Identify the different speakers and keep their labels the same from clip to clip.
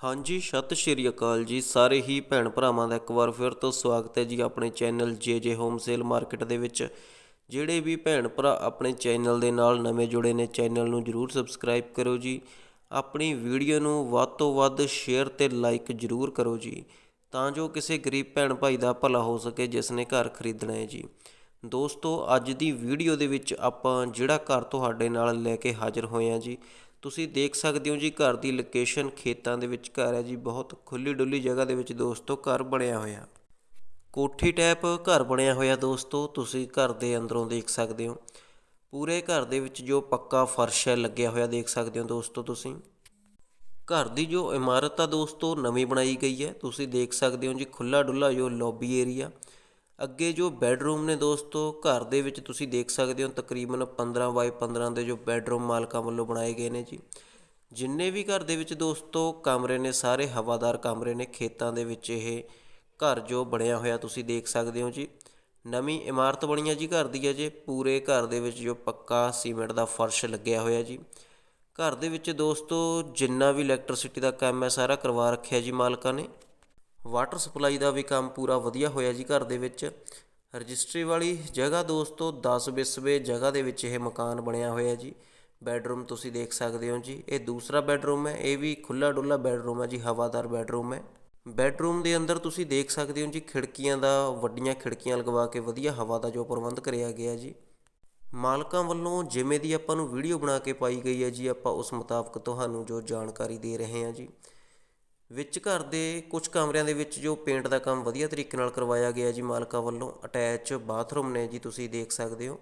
Speaker 1: ਹਾਂਜੀ, ਸਤਿ ਸ਼੍ਰੀ ਅਕਾਲ ਜੀ ਸਾਰੇ ਹੀ ਭੈਣ ਭਰਾਵਾਂ ਦਾ ਇੱਕ ਵਾਰ ਫਿਰ ਤੋਂ ਸਵਾਗਤ ਹੈ ਜੀ ਆਪਣੇ ਚੈਨਲ ਜੇ ਜੇ ਹੋਮ ਸੇਲ ਮਾਰਕੀਟ ਦੇ ਵਿੱਚ। ਜਿਹੜੇ ਵੀ ਭੈਣ ਭਰਾ ਆਪਣੇ ਚੈਨਲ ਦੇ ਨਾਲ ਨਵੇਂ ਜੁੜੇ ਨੇ, ਚੈਨਲ ਨੂੰ ਜਰੂਰ ਸਬਸਕ੍ਰਾਈਬ ਕਰੋ ਜੀ। ਆਪਣੀ ਵੀਡੀਓ ਨੂੰ ਵੱਧ ਤੋਂ ਵੱਧ ਸ਼ੇਅਰ ਤੇ ਲਾਈਕ ਜਰੂਰ ਕਰੋ ਜੀ, ਤਾਂ ਜੋ ਕਿਸੇ ਗਰੀਬ ਭੈਣ ਭਾਈ ਦਾ ਭਲਾ ਹੋ ਸਕੇ ਜਿਸ ਨੇ ਘਰ ਖਰੀਦਣਾ ਹੈ ਜੀ। ਦੋਸਤੋ, ਅੱਜ ਦੀ ਵੀਡੀਓ ਦੇ ਵਿੱਚ ਆਪਾਂ ਜਿਹੜਾ ਘਰ ਤੁਹਾਡੇ ਨਾਲ ਲੈ ਕੇ ਹਾਜ਼ਰ ਹੋਏ ਹਾਂ ਜੀ ਤੁਸੀਂ ਦੇਖ ਸਕਦੇ ਹੋ ਜੀ, ਘਰ ਦੀ ਲੋਕੇਸ਼ਨ ਖੇਤਾਂ ਦੇ ਵਿੱਚ ਘਰ ਹੈ ਜੀ, ਬਹੁਤ ਖੁੱਲੀ ਡੁੱਲੀ ਜਗ੍ਹਾ ਦੇ ਵਿੱਚ ਦੋਸਤੋ ਘਰ ਬਣਿਆ ਹੋਇਆ। ਕੋਠੀ ਟੈਪ ਘਰ ਬਣਿਆ ਹੋਇਆ ਦੋਸਤੋ, ਤੁਸੀਂ ਘਰ ਦੇ ਅੰਦਰੋਂ ਦੇਖ ਸਕਦੇ ਹੋ। ਪੂਰੇ ਘਰ ਦੇ ਵਿੱਚ ਜੋ ਪੱਕਾ ਫਰਸ਼ ਹੈ, ਲੱਗਿਆ ਹੋਇਆ ਦੇਖ ਸਕਦੇ ਹੋ ਦੋਸਤੋ ਤੁਸੀਂ। ਘਰ ਦੀ ਜੋ ਇਮਾਰਤ ਆ ਦੋਸਤੋ, ਨਵੀਂ ਬਣਾਈ ਗਈ ਹੈ। ਤੁਸੀਂ ਦੇਖ ਸਕਦੇ ਹੋ ਜੀ, ਖੁੱਲਾ ਡੁੱਲਾ ਜੋ ਲੌਬੀ ਏਰੀਆ ਅੱਗੇ ਜੋ ਬੈੱਡਰੂਮ ਨੇ ਦੋਸਤੋ, ਘਰ ਦੇ ਵਿੱਚ ਤੁਸੀਂ ਦੇਖ ਸਕਦੇ ਹੋ ਤਕਰੀਬਨ 15 ਬਾਈ 15 ਦੇ ਜੋ ਬੈੱਡਰੂਮ ਮਾਲਕਾਂ ਵੱਲੋਂ ਬਣਾਏ ਗਏ ਨੇ ਜੀ। ਜਿੰਨੇ ਵੀ ਘਰ ਦੇ ਵਿੱਚ ਦੋਸਤੋ ਕਮਰੇ ਨੇ, ਸਾਰੇ ਹਵਾਦਾਰ ਕਮਰੇ ਨੇ, ਖੇਤਾਂ ਦੇ ਵਿੱਚ ਇਹ ਘਰ ਜੋ ਬਣਿਆ ਹੋਇਆ ਤੁਸੀਂ ਦੇਖ ਸਕਦੇ ਹੋ ਜੀ। ਨਵੀਂ ਇਮਾਰਤ ਬਣੀ ਹੈ ਜੀ ਘਰ ਦੀ ਹੈ ਜੇ ਪੂਰੇ ਘਰ ਦੇ ਵਿੱਚ ਜੋ ਪੱਕਾ ਸੀਮੈਂਟ ਦਾ ਫਰਸ਼ ਲੱਗਿਆ ਹੋਇਆ ਜੀ। ਘਰ ਦੇ ਵਿੱਚ ਦੋਸਤੋ ਜਿੰਨਾ ਵੀ ਇਲੈਕਟ੍ਰਿਸਿਟੀ ਦਾ ਕੰਮ ਹੈ, ਸਾਰਾ ਕਰਵਾ ਰੱਖਿਆ ਜੀ ਮਾਲਕਾਂ ਨੇ। ਵਾਟਰ ਸਪਲਾਈ ਦਾ ਵੀ ਕੰਮ ਪੂਰਾ ਵਧੀਆ ਹੋਇਆ ਜੀ ਘਰ ਦੇ ਵਿੱਚ। ਰਜਿਸਟਰੀ ਵਾਲੀ ਜਗ੍ਹਾ ਦੋਸਤੋ 10 ਬਿਸਵੇ ਜਗ੍ਹਾ ਦੇ ਵਿੱਚ ਇਹ ਮਕਾਨ ਬਣਿਆ ਹੋਇਆ ਜੀ। ਬੈੱਡਰੂਮ ਤੁਸੀਂ ਦੇਖ ਸਕਦੇ ਹੋ ਜੀ। ਇਹ ਦੂਸਰਾ ਬੈੱਡਰੂਮ ਹੈ, ਇਹ ਵੀ ਖੁੱਲਾ ਡੁੱਲਾ ਬੈੱਡਰੂਮ ਹੈ ਜੀ, ਹਵਾਦਾਰ ਬੈੱਡਰੂਮ ਹੈ। ਬੈੱਡਰੂਮ ਦੇ ਅੰਦਰ ਤੁਸੀਂ ਦੇਖ ਸਕਦੇ ਹੋ ਜੀ, ਖਿੜਕੀਆਂ ਦਾ, ਵੱਡੀਆਂ ਖਿੜਕੀਆਂ ਲਗਵਾ ਕੇ ਵਧੀਆ ਹਵਾ ਦਾ ਜੋ ਪ੍ਰਬੰਧ ਕਰਿਆ ਗਿਆ ਜੀ। ਮਾਲਕਾਂ ਵੱਲੋਂ ਜਿਵੇਂ ਦੀ ਆਪਾਂ ਨੂੰ ਵੀਡੀਓ ਬਣਾ ਕੇ ਪਾਈ ਗਈ ਹੈ ਜੀ, ਆਪਾਂ ਉਸ ਮੁਤਾਬਕ ਤੁਹਾਨੂੰ ਜੋ ਜਾਣਕਾਰੀ ਦੇ ਰਹੇ ਹਾਂ ਜੀ। ਵਿੱਚ ਘਰ ਦੇ ਕੁਝ ਕਮਰਿਆਂ ਦੇ ਵਿੱਚ ਜੋ ਪੇਂਟ ਦਾ ਕੰਮ ਵਧੀਆ ਤਰੀਕੇ ਨਾਲ ਕਰਵਾਇਆ ਗਿਆ ਜੀ ਮਾਲਕਾਂ ਵੱਲੋਂ ਅਟੈਚ ਬਾਥਰੂਮ ਨੇ ਜੀ ਤੁਸੀਂ ਦੇਖ ਸਕਦੇ ਹੋ।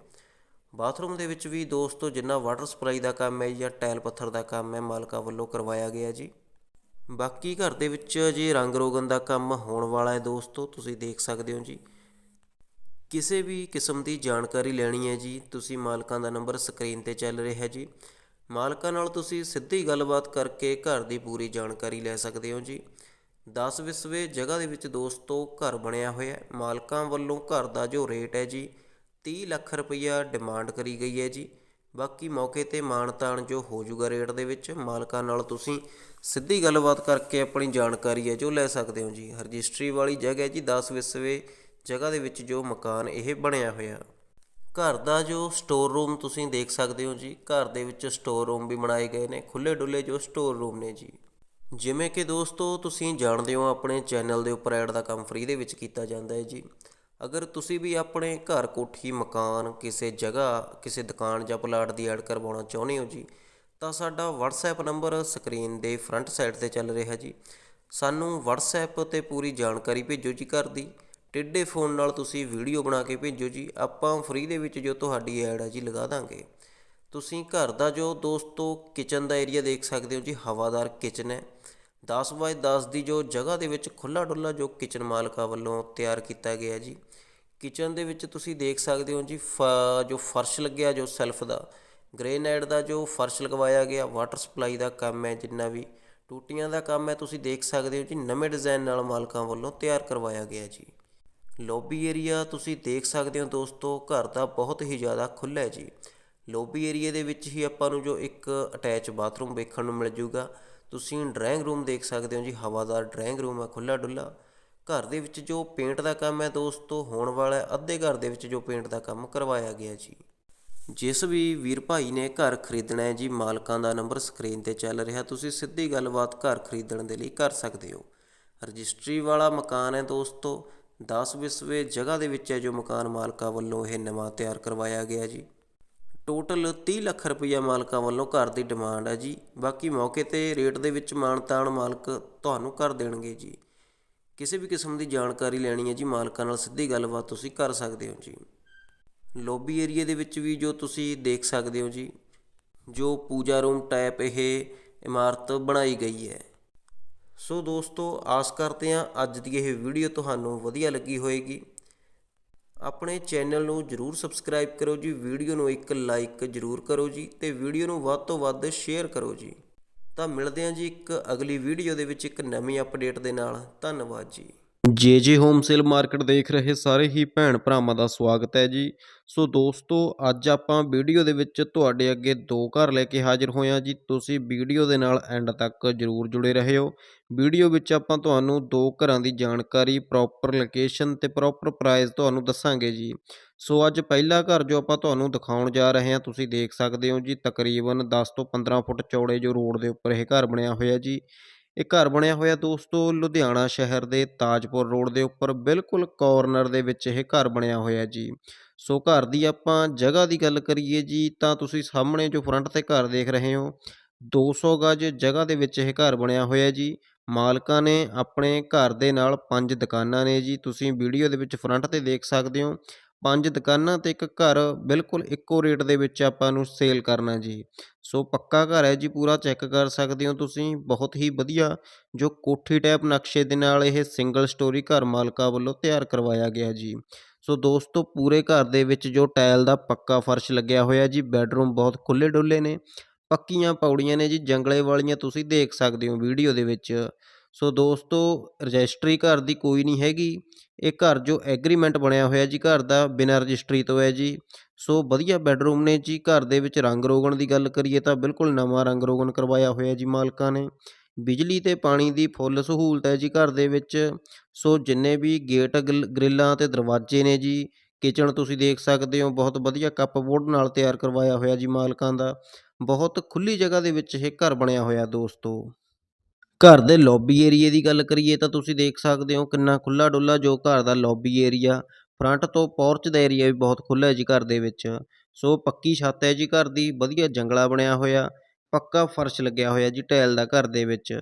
Speaker 1: ਬਾਥਰੂਮ ਦੇ ਵਿੱਚ ਵੀ ਦੋਸਤੋ ਜਿੰਨਾ ਵਾਟਰ ਸਪਲਾਈ ਦਾ ਕੰਮ ਹੈ ਜਾਂ ਟਾਇਲ ਪੱਥਰ ਦਾ ਕੰਮ ਹੈ ਮਾਲਕਾਂ ਵੱਲੋਂ ਕਰਵਾਇਆ ਗਿਆ ਜੀ। ਬਾਕੀ ਘਰ ਦੇ ਵਿੱਚ ਜੀ ਰੰਗ ਰੋਗਨ ਦਾ ਕੰਮ ਹੋਣ ਵਾਲਾ ਹੈ ਦੋਸਤੋ, ਤੁਸੀਂ ਦੇਖ ਸਕਦੇ ਹੋ ਜੀ। ਕਿਸੇ ਵੀ ਕਿਸਮ ਦੀ ਜਾਣਕਾਰੀ ਲੈਣੀ ਹੈ ਜੀ, ਤੁਸੀਂ ਮਾਲਕਾਂ ਦਾ ਨੰਬਰ ਸਕਰੀਨ ਤੇ ਚੱਲ ਰਿਹਾ ਜੀ। ਮਾਲਕਾਂ ਨਾਲ ਤੁਸੀਂ ਸਿੱਧੀ ਗੱਲਬਾਤ ਕਰਕੇ ਘਰ ਦੀ ਪੂਰੀ ਜਾਣਕਾਰੀ ਲੈ ਸਕਦੇ ਹੋ ਜੀ। 10 ਵਿਸਵੇ ਜਗ੍ਹਾ ਦੇ ਵਿੱਚ ਦੋਸਤੋ ਘਰ ਬਣਿਆ ਹੋਇਆ ਹੈ। ਮਾਲਕਾਂ ਵੱਲੋਂ ਘਰ ਦਾ ਜੋ ਰੇਟ ਹੈ ਜੀ 30 ਲੱਖ ਰੁਪਈਆ ਡਿਮਾਂਡ ਕਰੀ ਗਈ ਹੈ ਜੀ। ਬਾਕੀ ਮੌਕੇ ਤੇ ਮਾਨਤਾਨ ਜੋ ਹੋ ਜਾਊਗਾ ਰੇਟ ਦੇ ਵਿੱਚ, ਮਾਲਕਾਂ ਨਾਲ ਤੁਸੀਂ ਸਿੱਧੀ ਗੱਲਬਾਤ ਕਰਕੇ ਆਪਣੀ ਜਾਣਕਾਰੀ ਹੈ ਜੋ ਲੈ ਸਕਦੇ ਹੋ ਜੀ। ਰਜਿਸਟਰੀ ਵਾਲੀ ਜਗ੍ਹਾ ਹੈ ਜੀ 10 ਵਿਸਵੇ ਜਗ੍ਹਾ ਦੇ ਵਿੱਚ ਜੋ ਮਕਾਨ ਇਹ ਬਣਿਆ ਹੋਇਆ। ਘਰ ਦਾ ਜੋ ਸਟੋਰ ਰੂਮ ਤੁਸੀਂ ਦੇਖ ਸਕਦੇ ਹੋ ਜੀ, ਘਰ ਦੇ ਵਿੱਚ ਸਟੋਰ ਰੂਮ ਵੀ ਬਣਾਏ ਗਏ ਨੇ ਖੁੱਲੇ ਡੁੱਲੇ ਜੋ ਸਟੋਰ ਰੂਮ ਨੇ ਜੀ। ਜਿਵੇਂ ਕਿ ਦੋਸਤੋ, ਤੁਸੀਂ ਜਾਣਦੇ ਹੋ ਆਪਣੇ ਚੈਨਲ ਦੇ ਉੱਪਰ ਐਡ ਦਾ ਕੰਮ ਫ੍ਰੀ ਦੇ ਵਿੱਚ ਕੀਤਾ ਜਾਂਦਾ ਹੈ ਜੀ। ਅਗਰ ਤੁਸੀਂ ਵੀ ਆਪਣੇ ਘਰ ਕੋਠੀ, ਮਕਾਨ, ਕਿਸੇ ਜਗ੍ਹਾ, ਕਿਸੇ ਦੁਕਾਨ ਜਾਂ ਪਲਾਟ ਦੀ ਐਡ ਕਰਵਾਉਣਾ ਚਾਹੁੰਦੇ ਹੋ ਜੀ, ਤਾਂ ਸਾਡਾ WhatsApp ਨੰਬਰ ਸਕਰੀਨ ਦੇ ਫਰੰਟ ਸਾਈਡ ਤੇ ਚੱਲ ਰਿਹਾ ਜੀ। ਸਾਨੂੰ WhatsApp ਤੇ ਪੂਰੀ ਜਾਣਕਾਰੀ ਭੇਜੋ ਜੀ ਘਰ ਦੀ। ਟਿੱਡੇ ਫੋਨ ਨਾਲ ਤੁਸੀਂ ਵੀਡੀਓ ਬਣਾ ਕੇ ਭੇਜੋ ਜੀ। ਆਪਾਂ ਫ੍ਰੀ ਦੇ ਵਿੱਚ ਜੋ ਤੁਹਾਡੀ ਐਡ ਹੈ ਜੀ, ਲਗਾ ਦਾਂਗੇ। ਤੁਸੀਂ ਘਰ ਦਾ ਜੋ ਦੋਸਤੋ ਕਿਚਨ ਦਾ ਏਰੀਆ ਦੇਖ ਸਕਦੇ ਹੋ ਜੀ, ਹਵਾਦਾਰ ਕਿਚਨ ਹੈ। 10 ਬਾਏ 10 ਦੀ ਜੋ ਜਗ੍ਹਾ ਦੇ ਵਿੱਚ ਖੁੱਲਾ ਡੁੱਲਾ ਜੋ ਕਿਚਨ ਮਾਲਕਾਂ ਵੱਲੋਂ ਤਿਆਰ ਕੀਤਾ ਗਿਆ ਜੀ। ਕਿਚਨ ਦੇ ਵਿੱਚ ਤੁਸੀਂ ਦੇਖ ਸਕਦੇ ਹੋ ਜੀ, ਫ- ਜੋ ਫਰਸ਼ ਲੱਗਿਆ ਜੋ ਸੈਲਫ ਦਾ। ਗ੍ਰੇਨਾਈਟ ਦਾ ਜੋ ਫਰਸ਼ ਲਗਵਾਇਆ ਗਿਆ ਵਾਟਰ ਸਪਲਾਈ ਦਾ ਕੰਮ ਹੈ ਜਿੰਨਾ ਵੀ। ਟੂਟੀਆਂ ਦਾ ਕੰਮ ਹੈ, ਤੁਸੀਂ ਦੇਖ ਸਕਦੇ ਹੋ ਜੀ, ਨਵੇਂ ਡਿਜ਼ਾਈਨ ਨਾਲ ਮਾਲਕਾਂ ਵੱਲੋਂ ਤਿਆਰ ਕਰਵਾਇਆ ਗਿਆ ਜੀ। ਲੌਬੀ ਏਰੀਆ ਤੁਸੀਂ ਦੇਖ ਸਕਦੇ ਹੋ ਦੋਸਤੋ, ਘਰ ਦਾ ਬਹੁਤ ਹੀ ਜ਼ਿਆਦਾ ਖੁੱਲ੍ਹਾ ਹੈ ਜੀ। ਲੌਬੀ ਏਰੀਆ ਦੇ ਵਿੱਚ ਹੀ ਆਪਾਂ ਨੂੰ ਜੋ ਇੱਕ ਅਟੈਚ ਬਾਥਰੂਮ ਵੇਖਣ ਨੂੰ ਮਿਲ ਜੂਗਾ। ਤੁਸੀਂ ਡਰਾਇੰਗ ਰੂਮ ਦੇਖ ਸਕਦੇ ਹੋ ਜੀ, ਹਵਾਦਾਰ ਡਰਾਇੰਗ ਰੂਮ ਹੈ ਖੁੱਲਾ ਡੁੱਲਾ ਘਰ ਦੇ ਵਿੱਚ ਜੋ ਪੇਂਟ ਦਾ ਕੰਮ ਹੈ ਦੋਸਤੋ, ਹੋਣ ਵਾਲਾ ਅੱਧੇ ਘਰ ਦੇ ਵਿੱਚ ਜੋ ਪੇਂਟ ਦਾ ਕੰਮ ਕਰਵਾਇਆ ਗਿਆ ਜੀ। ਜਿਸ ਵੀ ਵੀਰ ਭਾਈ ਨੇ ਘਰ ਖਰੀਦਣਾ ਹੈ ਜੀ, ਮਾਲਕਾਂ ਦਾ ਨੰਬਰ ਸਕਰੀਨ ਤੇ ਚੱਲ ਰਿਹਾ, ਤੁਸੀਂ ਸਿੱਧੀ ਗੱਲਬਾਤ ਘਰ ਖਰੀਦਣ ਦੇ ਲਈ ਕਰ ਸਕਦੇ ਹੋ। ਰਜਿਸਟਰੀ ਵਾਲਾ ਮਕਾਨ ਹੈ ਦੋਸਤੋ 10 ਵਿਸਵੇ ਜਗ੍ਹਾ ਦੇ ਵਿੱਚ ਹੈ ਜੋ ਮਕਾਨ ਮਾਲਕਾਂ ਵੱਲੋਂ ਇਹ ਨਵਾਂ ਤਿਆਰ ਕਰਵਾਇਆ ਗਿਆ ਜੀ। ਟੋਟਲ 30 ਲੱਖ ਰੁਪਈਆ ਮਾਲਕਾਂ ਵੱਲੋਂ ਘਰ ਦੀ ਡਿਮਾਂਡ ਹੈ ਜੀ। ਬਾਕੀ ਮੌਕੇ ਤੇ ਰੇਟ ਦੇ ਵਿੱਚ ਮਾਨਤਾਨ ਮਾਲਕ ਤੁਹਾਨੂੰ ਕਰ ਦੇਣਗੇ ਜੀ। ਕਿਸੇ ਵੀ ਕਿਸਮ ਦੀ ਜਾਣਕਾਰੀ ਲੈਣੀ ਹੈ ਜੀ, ਮਾਲਕਾਂ ਨਾਲ ਸਿੱਧੀ ਗੱਲਬਾਤ ਤੁਸੀਂ ਕਰ ਸਕਦੇ ਹੋ ਜੀ। ਲੌਬੀ ਏਰੀਆ ਦੇ ਵਿੱਚ ਵੀ ਜੋ ਤੁਸੀਂ ਦੇਖ ਸਕਦੇ ਹੋ ਜੀ, ਜੋ ਪੂਜਾ ਰੂਮ ਟਾਈਪ ਇਹ ਇਮਾਰਤ ਬਣਾਈ ਗਈ ਹੈ। ਸੋ ਦੋਸਤੋ, ਆਸ ਕਰਦੇ ਹਾਂ ਅੱਜ ਦੀ ਇਹ ਵੀਡੀਓ ਤੁਹਾਨੂੰ ਵਧੀਆ ਲੱਗੀ ਹੋਵੇਗੀ ਆਪਣੇ ਚੈਨਲ ਨੂੰ ਜਰੂਰ ਸਬਸਕ੍ਰਾਈਬ ਕਰੋ ਜੀ, ਵੀਡੀਓ ਨੂੰ ਇੱਕ ਲਾਈਕ ਜਰੂਰ ਕਰੋ ਜੀ ਤੇ ਵੀਡੀਓ ਨੂੰ ਵੱਧ ਤੋਂ ਵੱਧ ਸ਼ੇਅਰ ਕਰੋ ਜੀ। ਤਾਂ ਮਿਲਦੇ ਹਾਂ ਜੀ ਇੱਕ ਅਗਲੀ ਵੀਡੀਓ ਦੇ ਵਿੱਚ ਇੱਕ ਨਵੀਂ ਅਪਡੇਟ ਦੇ ਨਾਲ। ਧੰਨਵਾਦ ਜੀ। ਜੇ ਜੇ ਹੋਮ ਸੇਲ ਮਾਰਕੀਟ ਦੇਖ ਰਹੇ ਸਾਰੇ ਹੀ ਭੈਣ ਭਰਾਵਾਂ ਦਾ ਸਵਾਗਤ ਹੈ ਜੀ। ਸੋ ਦੋਸਤੋ, ਅੱਜ ਆਪਾਂ ਵੀਡੀਓ ਦੇ ਵਿੱਚ ਤੁਹਾਡੇ ਅੱਗੇ ਦੋ ਘਰ ਲੈ ਕੇ ਹਾਜ਼ਰ ਹੋਏ ਹਾਂ ਜੀ। ਤੁਸੀਂ ਵੀਡੀਓ ਦੇ ਨਾਲ ਐਂਡ ਤੱਕ ਜਰੂਰ ਜੁੜੇ ਰਹਿਓ। ਵੀਡੀਓ ਵਿੱਚ ਆਪਾਂ ਤੁਹਾਨੂੰ ਦੋ ਘਰਾਂ ਦੀ ਜਾਣਕਾਰੀ ਪ੍ਰੋਪਰ ਲੋਕੇਸ਼ਨ ਤੇ ਪ੍ਰੋਪਰ ਪ੍ਰਾਈਸ ਤੁਹਾਨੂੰ ਦੱਸਾਂਗੇ ਜੀ। ਸੋ ਅੱਜ ਪਹਿਲਾ ਘਰ ਜੋ ਆਪਾਂ ਤੁਹਾਨੂੰ ਦਿਖਾਉਣ ਜਾ ਰਹੇ ਹਾਂ, ਤੁਸੀਂ ਦੇਖ ਸਕਦੇ ਹੋ ਜੀ, ਤਕਰੀਬਨ 10 ਤੋਂ 15 ਫੁੱਟ ਚੌੜੇ ਜੋ ਰੋਡ ਦੇ ਉੱਪਰ ਇਹ ਘਰ ਬਣਿਆ ਹੋਇਆ ਜੀ। ਇਹ ਘਰ ਬਣਿਆ ਹੋਇਆ ਦੋਸਤੋ ਲੁਧਿਆਣਾ ਸ਼ਹਿਰ ਦੇ ਤਾਜਪੁਰ ਰੋਡ ਦੇ ਉੱਪਰ ਬਿਲਕੁਲ ਕਾਰਨਰ ਦੇ ਵਿੱਚ ਇਹ ਘਰ ਬਣਿਆ ਹੋਇਆ ਜੀ। ਸੋ ਘਰ ਦੀ ਆਪਾਂ ਜਗ੍ਹਾ ਦੀ ਗੱਲ ਕਰੀਏ ਜੀ ਤਾਂ ਤੁਸੀਂ ਸਾਹਮਣੇ ਜੋ ਫਰੰਟ ਤੇ ਘਰ ਦੇਖ ਰਹੇ ਹੋ 200 ਗਜ ਜਗ੍ਹਾ ਦੇ ਵਿੱਚ ਇਹ ਘਰ ਬਣਿਆ ਹੋਇਆ ਜੀ। ਮਾਲਕਾਂ ਨੇ ਆਪਣੇ ਘਰ ਦੇ ਨਾਲ ਪੰਜ ਦੁਕਾਨਾਂ ਨੇ ਜੀ। ਤੁਸੀਂ ਵੀਡੀਓ ਦੇ ਵਿੱਚ ਫਰੰਟ ਤੇ ਦੇਖ ਸਕਦੇ ਹੋ। ਪੰਜ ਦੁਕਾਨਾਂ ਤੇ ਇੱਕ ਘਰ ਬਿਲਕੁਲ ਇੱਕੋ ਰੇਟ ਦੇ ਵਿੱਚ ਆਪਾਂ ਨੂੰ ਸੇਲ ਕਰਨਾ ਜੀ। ਸੋ ਪੱਕਾ ਘਰ ਹੈ ਜੀ, ਪੂਰਾ ਚੈੱਕ ਕਰ ਸਕਦੇ ਹੋ ਤੁਸੀਂ। ਬਹੁਤ ਹੀ ਵਧੀਆ, ਜੋ ਕੋਠੀ ਟਾਈਪ ਨਕਸ਼ੇ ਦੇ ਨਾਲ ਇਹ ਸਿੰਗਲ ਸਟੋਰੀ ਘਰ ਮਾਲਕਾਂ ਵੱਲੋਂ ਤਿਆਰ ਕਰਵਾਇਆ ਗਿਆ ਜੀ। ਸੋ ਦੋਸਤੋ, ਪੂਰੇ ਘਰ ਦੇ ਵਿੱਚ ਜੋ ਟਾਇਲ ਦਾ ਪੱਕਾ ਫਰਸ਼ ਲੱਗਿਆ ਹੋਇਆ ਜੀ, ਬੈੱਡਰੂਮ ਬਹੁਤ ਖੁੱਲੇ ਡੁੱਲੇ ਨੇ। ਪੱਕੀਆਂ ਪੌੜੀਆਂ ਨੇ ਜੀ, ਜੰਗਲੇ ਵਾਲੀਆਂ ਤੁਸੀਂ ਦੇਖ ਸਕਦੇ ਹੋ ਵੀਡੀਓ ਦੇ ਵਿੱਚ। ਸੋ ਦੋਸਤੋ, ਰਜਿਸਟਰੀ ਘਰ ਦੀ ਕੋਈ ਨਹੀਂ ਹੈਗੀ। ਇਹ ਘਰ ਜੋ ਐਗਰੀਮੈਂਟ ਬਣਿਆ ਹੋਇਆ ਜੀ, ਘਰ ਦਾ ਬਿਨਾਂ ਰਜਿਸਟਰੀ ਤੋਂ ਹੈ ਜੀ। ਸੋ ਵਧੀਆ ਬੈੱਡਰੂਮ ਨੇ ਜੀ, ਘਰ ਦੇ ਵਿੱਚ ਰੰਗ ਰੋਗਣ ਦੀ ਗੱਲ ਕਰੀਏ ਤਾਂ ਬਿਲਕੁਲ ਨਵਾਂ ਰੰਗ ਰੋਗਣ ਕਰਵਾਇਆ ਹੋਇਆ ਜੀ ਮਾਲਕਾਂ ਨੇ। ਬਿਜਲੀ ਤੇ ਪਾਣੀ ਦੀ ਫੁੱਲ ਸਹੂਲਤ ਹੈ ਜੀ ਘਰ ਦੇ ਵਿੱਚ। ਸੋ ਜਿੰਨੇ ਵੀ ਗੇਟ ਗਲ- ਗ੍ਰਿਲਾਂ ਤੇ ਦਰਵਾਜ਼ੇ ਨੇ ਜੀ ਕਿਚਨ ਤੁਸੀਂ ਦੇਖ ਸਕਦੇ ਹੋ, ਬਹੁਤ ਵਧੀਆ ਕੱਪਬੋਰਡ ਨਾਲ ਤਿਆਰ ਕਰਵਾਇਆ ਹੋਇਆ ਜੀ ਮਾਲਕਾਂ ਦਾ। ਬਹੁਤ ਖੁੱਲੀ ਜਗ੍ਹਾ ਦੇ ਵਿੱਚ ਇਹ ਘਰ ਬਣਿਆ ਹੋਇਆ ਦੋਸਤੋ। ਘਰ ਦੇ ਲੌਬੀ ਏਰੀਏ ਦੀ ਗੱਲ ਕਰੀਏ ਤਾਂ ਤੁਸੀਂ ਦੇਖ ਸਕਦੇ ਹੋ ਕਿੰਨਾ ਖੁੱਲਾ ਡੁੱਲਾ ਜੋ ਘਰ ਦਾ ਲੌਬੀ ਏਰੀਆ ਫਰੰਟ ਤੋਂ ਪੋਰਚ ਦਾ ਏਰੀਆ ਵੀ ਬਹੁਤ ਖੁੱਲਾ ਹੈ ਜੀ ਘਰ ਦੇ ਵਿੱਚ। ਸੋ ਪੱਕੀ ਛੱਤ ਹੈ ਜੀ ਘਰ ਦੀ, ਵਧੀਆ ਜੰਗਲਾ ਬਣਿਆ ਹੋਇਆ, ਪੱਕਾ ਫਰਸ਼ ਲੱਗਿਆ ਹੋਇਆ ਜੀ ਟਾਇਲ ਦਾ ਘਰ ਦੇ ਵਿੱਚ।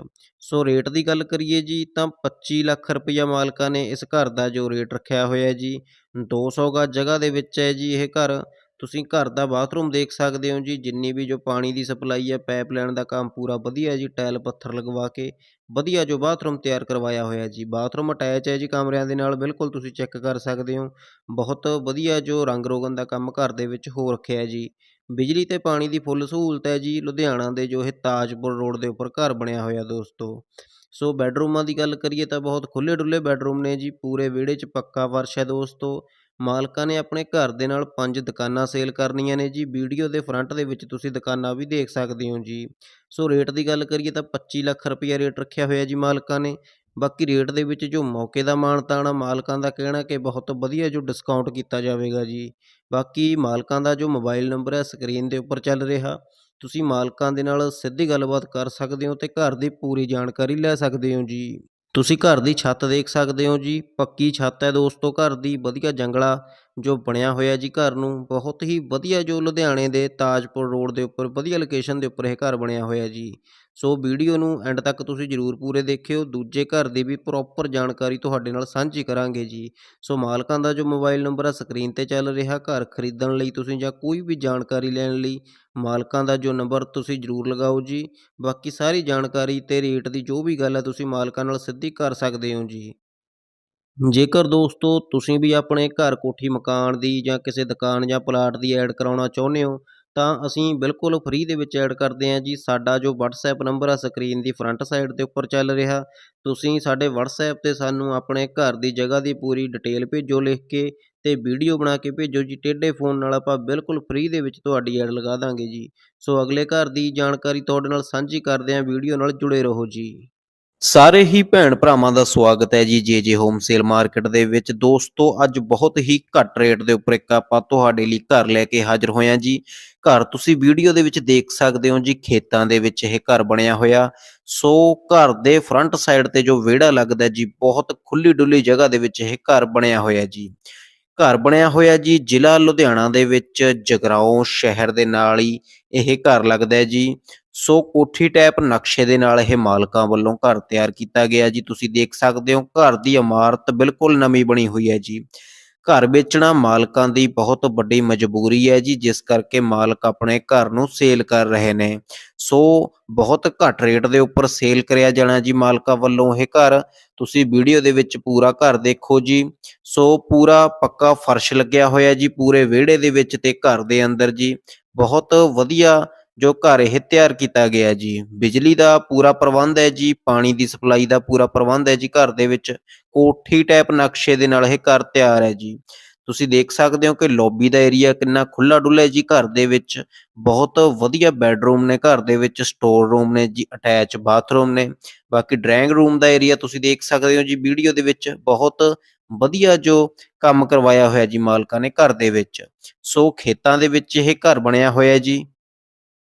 Speaker 1: ਸੋ ਰੇਟ ਦੀ ਗੱਲ ਕਰੀਏ ਜੀ ਤਾਂ 25 ਲੱਖ ਰੁਪਈਆ ਮਾਲਕਾਂ ਨੇ ਇਸ ਘਰ ਦਾ ਜੋ ਰੇਟ ਰੱਖਿਆ ਹੋਇਆ ਜੀ 200 ਗਜ ਜਗ੍ਹਾ ਦੇ ਵਿੱਚ ਹੈ ਜੀ ਇਹ ਘਰ। ਤੁਸੀਂ ਘਰ ਦਾ ਬਾਥਰੂਮ ਦੇਖ ਸਕਦੇ ਹੋ ਜੀ, ਜਿੰਨੀ ਵੀ ਜੋ ਪਾਣੀ ਦੀ ਸਪਲਾਈ ਹੈ ਪਾਈਪਲਾਈਨ ਦਾ ਕੰਮ ਪੂਰਾ ਵਧੀਆ ਜੀ, ਟਾਇਲ ਪੱਥਰ ਲਗਵਾ ਕੇ ਵਧੀਆ ਜੋ ਬਾਥਰੂਮ ਤਿਆਰ ਕਰਵਾਇਆ ਹੋਇਆ ਜੀ। ਬਾਥਰੂਮ ਅਟੈਚ ਹੈ ਜੀ ਕਮਰਿਆਂ ਦੇ ਨਾਲ, ਬਿਲਕੁਲ ਤੁਸੀਂ ਚੈੱਕ ਕਰ ਸਕਦੇ ਹੋ। ਬਹੁਤ ਵਧੀਆ ਜੋ ਰੰਗ ਰੋਗਨ ਦਾ ਕੰਮ ਘਰ ਦੇ ਵਿੱਚ ਹੋ ਰੱਖਿਆ ਜੀ। ਬਿਜਲੀ ਤੇ ਪਾਣੀ ਦੀ ਫੁੱਲ ਸਹੂਲਤ ਹੈ ਜੀ, ਲੁਧਿਆਣਾ ਦੇ ਜੋ ਇਹ ਤਾਜਪੁਰ ਰੋਡ ਦੇ ਉੱਪਰ ਘਰ ਬਣਿਆ ਹੋਇਆ ਦੋਸਤੋ। ਸੋ ਬੈੱਡਰੂਮਾਂ ਦੀ ਗੱਲ ਕਰੀਏ ਤਾਂ ਬਹੁਤ ਖੁੱਲੇ ਡੁੱਲੇ ਬੈੱਡਰੂਮ ਨੇ ਜੀ, ਪੂਰੇ ਵਿਹੜੇ 'ਚ ਪੱਕਾ ਫਰਸ਼ ਹੈ ਦੋਸਤੋ। ਮਾਲਕਾਂ ਨੇ ਆਪਣੇ ਘਰ ਦੇ ਨਾਲ ਪੰਜ ਦੁਕਾਨਾਂ ਸੇਲ ਕਰਨੀਆਂ ਨੇ ਜੀ। ਵੀਡੀਓ ਦੇ ਫਰੰਟ ਦੇ ਵਿੱਚ ਤੁਸੀਂ ਦੁਕਾਨਾਂ ਵੀ ਦੇਖ ਸਕਦੇ ਹੋ ਜੀ। ਸੋ ਰੇਟ ਦੀ ਗੱਲ ਕਰੀਏ ਤਾਂ 25 ਲੱਖ ਰੁਪਈਆ ਰੇਟ ਰੱਖਿਆ ਹੋਇਆ ਜੀ ਮਾਲਕਾਂ ਨੇ। ਬਾਕੀ ਰੇਟ ਦੇ ਵਿੱਚ ਜੋ ਮੌਕੇ ਦਾ ਮਾਣ ਆ, ਮਾਲਕਾਂ ਦਾ ਕਹਿਣਾ ਕਿ ਬਹੁਤ ਵਧੀਆ ਜੋ ਡਿਸਕਾਊਂਟ ਕੀਤਾ ਜਾਵੇਗਾ ਜੀ। ਬਾਕੀ ਮਾਲਕਾਂ ਦਾ ਜੋ ਮੋਬਾਈਲ ਨੰਬਰ ਹੈ ਸਕਰੀਨ ਦੇ ਉੱਪਰ ਚੱਲ ਰਿਹਾ। ਤੁਸੀਂ ਮਾਲਕਾਂ ਦੇ ਨਾਲ ਸਿੱਧੀ ਗੱਲਬਾਤ ਕਰ ਸਕਦੇ ਹੋ ਤੇ ਘਰ ਦੀ ਪੂਰੀ ਜਾਣਕਾਰੀ ਲੈ ਸਕਦੇ ਹੋ ਜੀ। ਤੁਸੀਂ ਘਰ ਦੀ ਛੱਤ ਦੇਖ ਸਕਦੇ ਹੋ ਜੀ, ਪੱਕੀ ਛੱਤ ਹੈ ਦੋਸਤੋ, ਘਰ ਦੀ ਵਧੀਆ ਜੰਗਲਾ ਜੋ ਬਣਿਆ ਹੋਇਆ ਜੀ ਘਰ ਨੂੰ, ਬਹੁਤ ਹੀ ਵਧੀਆ ਜੋ ਲੁਧਿਆਣੇ ਦੇ ਤਾਜਪੁਰ ਰੋਡ ਦੇ ਉੱਪਰ, ਵਧੀਆ ਲੋਕੇਸ਼ਨ ਦੇ ਉੱਪਰ ਇਹ ਘਰ ਬਣਿਆ ਹੋਇਆ ਜੀ। ਸੋ ਵੀਡੀਓ ਨੂੰ ਐਂਡ ਤੱਕ ਤੁਸੀਂ ਜਰੂਰ ਪੂਰੇ ਦੇਖਿਓ। ਦੂਜੇ ਘਰ ਦੀ ਵੀ ਪ੍ਰੋਪਰ ਜਾਣਕਾਰੀ ਤੁਹਾਡੇ ਨਾਲ ਸਾਂਝੀ ਕਰਾਂਗੇ ਜੀ। ਸੋ ਮਾਲਕਾਂ ਦਾ ਜੋ ਮੋਬਾਈਲ ਨੰਬਰ ਆ ਸਕਰੀਨ ਤੇ ਚੱਲ ਰਿਹਾ, ਘਰ ਖਰੀਦਣ ਲਈ ਤੁਸੀਂ ਜਾਂ ਕੋਈ ਵੀ ਜਾਣਕਾਰੀ ਲੈਣ ਲਈ ਮਾਲਕਾਂ ਦਾ ਜੋ ਨੰਬਰ ਤੁਸੀਂ ਜਰੂਰ ਲਗਾਓ ਜੀ। ਬਾਕੀ ਸਾਰੀ ਜਾਣਕਾਰੀ ਤੇ ਰੇਟ ਦੀ ਜੋ ਵੀ ਗੱਲ ਹੈ ਤੁਸੀਂ ਮਾਲਕਾਂ ਨਾਲ ਸਿੱਧੀ ਕਰ ਸਕਦੇ ਹੋ ਜੀ। ਜੇਕਰ ਦੋਸਤੋ, ਤੁਸੀਂ ਵੀ ਆਪਣੇ ਘਰ ਕੋਠੀ ਮਕਾਨ ਦੀ ਜਾਂ ਕਿਸੇ ਦੁਕਾਨ ਜਾਂ ਪਲਾਟ ਦੀ ਐਡ ਕਰਾਉਣਾ ਚਾਹੁੰਦੇ ਹੋ ਤਾਂ ਅਸੀਂ ਬਿਲਕੁਲ ਫ੍ਰੀ ਦੇ ਵਿੱਚ ਐਡ ਕਰਦੇ ਹਾਂ ਜੀ। ਸਾਡਾ ਜੋ WhatsApp ਨੰਬਰ ਆ ਸਕਰੀਨ ਦੀ ਫਰੰਟ ਸਾਈਡ ਦੇ ਉੱਪਰ ਚੱਲ ਰਿਹਾ। ਤੁਸੀਂ ਸਾਡੇ WhatsApp ਤੇ ਸਾਨੂੰ ਆਪਣੇ ਘਰ ਦੀ ਜਗ੍ਹਾ ਦੀ ਪੂਰੀ ਡਿਟੇਲ ਭੇਜੋ ਲਿਖ ਕੇ ਤੇ ਵੀਡੀਓ ਬਣਾ ਕੇ ਭੇਜੋ ਜੀ। ਟੇਢੇ ਫੋਨ ਨਾਲ ਆਪਾਂ ਬਿਲਕੁਲ ਫ੍ਰੀ ਦੇ ਵਿੱਚ ਤੁਹਾਡੀ ਐਡ ਲਗਾ ਦਾਂਗੇ ਜੀ। ਸੋ ਅਗਲੇ ਘਰ ਦੀ ਜਾਣਕਾਰੀ ਤੁਹਾਡੇ ਨਾਲ ਸਾਂਝੀ ਕਰਦੇ ਹਾਂ। ਵੀਡੀਓ ਨਾਲ ਜੁੜੇ ਰਹੋ ਜੀ। ਸਾਰੇ ਹੀ ਭੈਣ ਭਰਾਵਾਂ ਦਾ ਸਵਾਗਤ ਹੈ ਜੀ ਜੇ ਜੇ ਹੋਮ ਸੇਲ ਮਾਰਕੀਟ ਦੇ ਵਿੱਚ। ਦੋਸਤੋ, ਅੱਜ ਬਹੁਤ ਹੀ ਘੱਟ ਰੇਟ ਦੇ ਉੱਪਰ ਇੱਕ ਆਪਾਂ ਤੁਹਾਡੇ ਲਈ ਘਰ ਲੈ ਕੇ ਹਾਜ਼ਰ ਹੋਏ ਹਾਂ ਜੀ। ਘਰ ਤੁਸੀਂ ਵੀਡੀਓ ਦੇ ਵਿੱਚ ਦੇਖ ਸਕਦੇ ਹੋ ਜੀ, ਖੇਤਾਂ ਦੇ ਵਿੱਚ ਇਹ ਘਰ ਬਣਿਆ ਹੋਇਆ। ਸੋ, ਘਰ ਦੇ ਫਰੰਟ ਸਾਈਡ ਤੇ ਜੋ ਵਿਹੜਾ ਲੱਗਦਾ ਜੀ, ਬਹੁਤ ਖੁੱਲੀ ਡੁੱਲੀ ਜਗ੍ਹਾ ਦੇ ਵਿੱਚ ਇਹ ਘਰ ਬਣਿਆ ਹੋਇਆ ਜੀ। ਘਰ ਬਣਿਆ ਹੋਇਆ ਜੀ, ਜ਼ਿਲ੍ਹਾ ਲੁਧਿਆਣਾ ਦੇ ਵਿੱਚ, ਜਗਰਾਉਂ ਸ਼ਹਿਰ ਦੇ ਨਾਲ ਹੀ ਇਹ ਘਰ ਲੱਗਦਾ ਹੈ ਜੀ। ਸੋ ਕੋਠੀ ਟੈਪ ਨਕਸ਼ੇ ਦੇ ਨਾਲ ਇਹ ਮਾਲਕਾਂ ਵੱਲੋਂ ਘਰ ਤਿਆਰ ਕੀਤਾ ਗਿਆ ਜੀ। ਤੁਸੀਂ ਦੇਖ ਸਕਦੇ ਹੋ ਘਰ ਦੀ ਇਮਾਰਤ ਬਿਲਕੁਲ ਨਵੀਂ ਬਣੀ ਹੋਈ ਹੈ ਜੀ। ਘਰ ਵੇਚਣਾ ਮਾਲਕਾਂ ਦੀ ਬਹੁਤ ਵੱਡੀ ਮਜਬੂਰੀ ਹੈ ਜੀ, ਜਿਸ ਕਰਕੇ ਮਾਲਕ ਆਪਣੇ ਘਰ ਨੂੰ ਸੇਲ ਕਰ ਰਹੇ ਨੇ। ਸੋ ਬਹੁਤ ਘੱਟ ਰੇਟ ਦੇ ਉੱਪਰ ਸੇਲ ਕਰਿਆ ਜਾਣਾ ਜੀ ਮਾਲਕਾਂ ਵੱਲੋਂ ਇਹ ਘਰ। ਤੁਸੀਂ ਵੀਡੀਓ ਦੇ ਵਿੱਚ ਪੂਰਾ ਘਰ ਦੇਖੋ ਜੀ। ਸੋ ਪੂਰਾ ਪੱਕਾ ਫਰਸ਼ ਲੱਗਿਆ ਹੋਇਆ ਜੀ, ਪੂਰੇ ਵਿਹੜੇ ਦੇ ਵਿੱਚ ਤੇ ਘਰ ਦੇ ਅੰਦਰ ਜੀ। ਬਹੁਤ ਵਧੀਆ
Speaker 2: ਜੋ ਘਰ ਇਹ ਤਿਆਰ ਕੀਤਾ ਗਿਆ ਜੀ। ਬਿਜਲੀ ਦਾ ਪੂਰਾ ਪ੍ਰਬੰਧ ਹੈ ਜੀ, ਪਾਣੀ ਦੀ ਸਪਲਾਈ ਦਾ ਪੂਰਾ ਪ੍ਰਬੰਧ ਹੈ ਜੀ ਘਰ ਦੇ ਵਿੱਚ। ਕੋਠੀ ਟਾਈਪ ਨਕਸ਼ੇ ਦੇ ਨਾਲ ਇਹ ਘਰ ਤਿਆਰ ਹੈ ਜੀ। ਤੁਸੀਂ ਦੇਖ ਸਕਦੇ ਹੋ ਕਿ ਲੌਬੀ ਦਾ ਏਰੀਆ ਕਿੰਨਾ ਖੁੱਲਾ ਡੁੱਲਾ ਹੈ ਜੀ ਘਰ ਦੇ ਵਿੱਚ। ਬਹੁਤ ਵਧੀਆ ਬੈੱਡਰੂਮ ਨੇ ਘਰ ਦੇ ਵਿੱਚ ਸਟੋਰ ਰੂਮ ਨੇ ਜੀ ਅਟੈਚ ਬਾਥਰੂਮ ਨੇ। ਬਾਕੀ ਡਰਾਇੰਗ ਰੂਮ ਦਾ ਏਰੀਆ ਤੁਸੀਂ ਦੇਖ ਸਕਦੇ ਹੋ ਜੀ ਵੀਡੀਓ ਦੇ ਵਿੱਚ। ਬਹੁਤ ਵਧੀਆ ਜੋ ਕੰਮ ਕਰਵਾਇਆ ਹੋਇਆ ਜੀ ਮਾਲਕਾਂ ਨੇ ਘਰ ਦੇ ਵਿੱਚ। ਸੋ ਖੇਤਾਂ ਦੇ ਵਿੱਚ ਇਹ ਘਰ ਬਣਿਆ ਹੋਇਆ ਜੀ।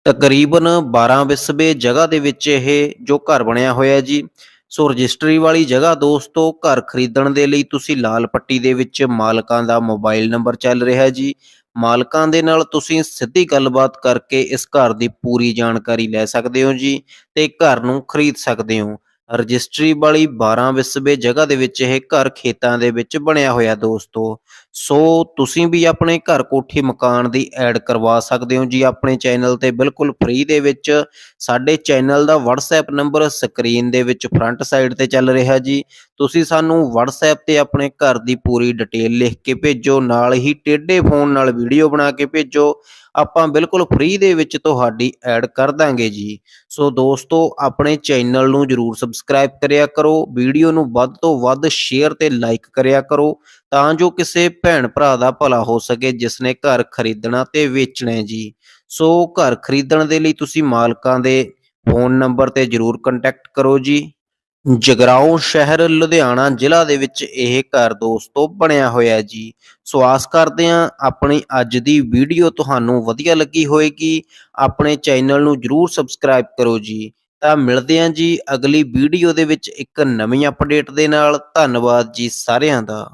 Speaker 2: ਤਕਰੀਬਨ 12 ਵਿਸਵੇ ਜਗ੍ਹਾ ਦੇ ਵਿੱਚ ਇਹ ਜੋ ਘਰ ਬਣਿਆ ਹੋਇਆ ਜੀ, ਸੋ ਰਜਿਸਟਰੀ ਵਾਲੀ ਜਗ੍ਹਾ ਦੋਸਤੋ, ਘਰ ਖਰੀਦਣ ਦੇ ਲਈ ਤੁਸੀਂ ਲਾਲ ਪੱਟੀ ਦੇ ਵਿੱਚ ਮਾਲਕਾਂ ਦਾ ਮੋਬਾਈਲ ਨੰਬਰ ਚੱਲ ਰਿਹਾ ਜੀ। ਮਾਲਕਾਂ ਦੇ ਨਾਲ ਤੁਸੀਂ ਸਿੱਧੀ ਗੱਲਬਾਤ ਕਰਕੇ ਇਸ ਘਰ ਦੀ ਪੂਰੀ ਜਾਣਕਾਰੀ ਲੈ ਸਕਦੇ ਹੋ ਜੀ ਤੇ ਘਰ ਨੂੰ ਖਰੀਦ ਸਕਦੇ ਹੋ। ਰਜਿਸਟਰੀ ਵਾਲੀ 12 ਵਿਸਵੇ ਜਗ੍ਹਾ ਦੇ ਵਿੱਚ ਇਹ ਘਰ ਖੇਤਾਂ ਦੇ ਵਿੱਚ ਬਣਿਆ ਹੋਇਆ ਦੋਸਤੋ। ਸੋ ਤੁਸੀਂ ਵੀ ਆਪਣੇ ਘਰ ਕੋਠੀ ਮਕਾਨ ਦੀ ਐਡ ਕਰਵਾ ਸਕਦੇ ਹੋ ਜੀ, ਆਪਣੇ ਚੈਨਲ ਤੇ ਬਿਲਕੁਲ ਫ੍ਰੀ ਦੇ ਵਿੱਚ। ਸਾਡੇ ਚੈਨਲ ਦਾ WhatsApp ਨੰਬਰ ਸਕਰੀਨ ਦੇ ਵਿੱਚ ਫਰੰਟ ਸਾਈਡ ਤੇ ਚੱਲ ਰਿਹਾ ਜੀ। ਤੁਸੀਂ ਸਾਨੂੰ WhatsApp ਤੇ ਆਪਣੇ ਘਰ ਦੀ ਪੂਰੀ ਡਿਟੇਲ ਲਿਖ ਕੇ ਭੇਜੋ, ਨਾਲ ਹੀ ਟੇਢੇ ਫੋਨ ਨਾਲ ਵੀਡੀਓ ਬਣਾ ਕੇ ਭੇਜੋ। ਆਪਾਂ ਬਿਲਕੁਲ ਫ੍ਰੀ ਦੇ ਵਿੱਚ ਤੁਹਾਡੀ ਐਡ ਕਰ ਦਾਂਗੇ ਜੀ। ਸੋ ਦੋਸਤੋ, ਆਪਣੇ ਚੈਨਲ ਨੂੰ ਜਰੂਰ ਸਬਸਕ੍ਰਾਈਬ ਕਰਿਆ ਕਰੋ। ਵੀਡੀਓ ਨੂੰ ਵੱਧ ਤੋਂ ਵੱਧ ਸ਼ੇਅਰ ਤੇ ਲਾਈਕ ਕਰਿਆ ਕਰੋ, ਤਾਂ ਜੋ ਕਿਸੇ ਭੈਣ ਭਰਾ ਦਾ ਭਲਾ ਹੋ ਸਕੇ, ਜਿਸ ਨੇ ਘਰ ਖਰੀਦਣਾ ਤੇ ਵੇਚਣਾ ਜੀ। ਸੋ ਘਰ ਖਰੀਦਣ ਦੇ ਲਈ ਤੁਸੀਂ ਮਾਲਕਾਂ ਦੇ ਫੋਨ ਨੰਬਰ ਤੇ ਜਰੂਰ ਕੰਟੈਕਟ ਕਰੋ ਜੀ। ਜਗਰਾਉਂ ਸ਼ਹਿਰ, ਲੁਧਿਆਣਾ ਜ਼ਿਲ੍ਹਾ ਦੇ ਵਿੱਚ ਇਹ ਘਰ ਦੋਸਤੋ ਬਣਿਆ ਹੋਇਆ ਜੀ। ਸੋ ਆਸ ਕਰਦੇ ਹਾਂ ਆਪਣੀ ਅੱਜ ਦੀ ਵੀਡੀਓ ਤੁਹਾਨੂੰ ਵਧੀਆ ਲੱਗੀ ਹੋਵੇਗੀ ਆਪਣੇ ਚੈਨਲ ਨੂੰ ਜਰੂਰ ਸਬਸਕ੍ਰਾਈਬ ਕਰੋ ਜੀ। ਤਾਂ ਮਿਲਦੇ ਹਾਂ ਜੀ ਅਗਲੀ ਵੀਡੀਓ ਦੇ ਵਿੱਚ ਇੱਕ ਨਵੀਂ ਅਪਡੇਟ ਦੇ ਨਾਲ। ਧੰਨਵਾਦ ਜੀ ਸਾਰਿਆਂ ਦਾ।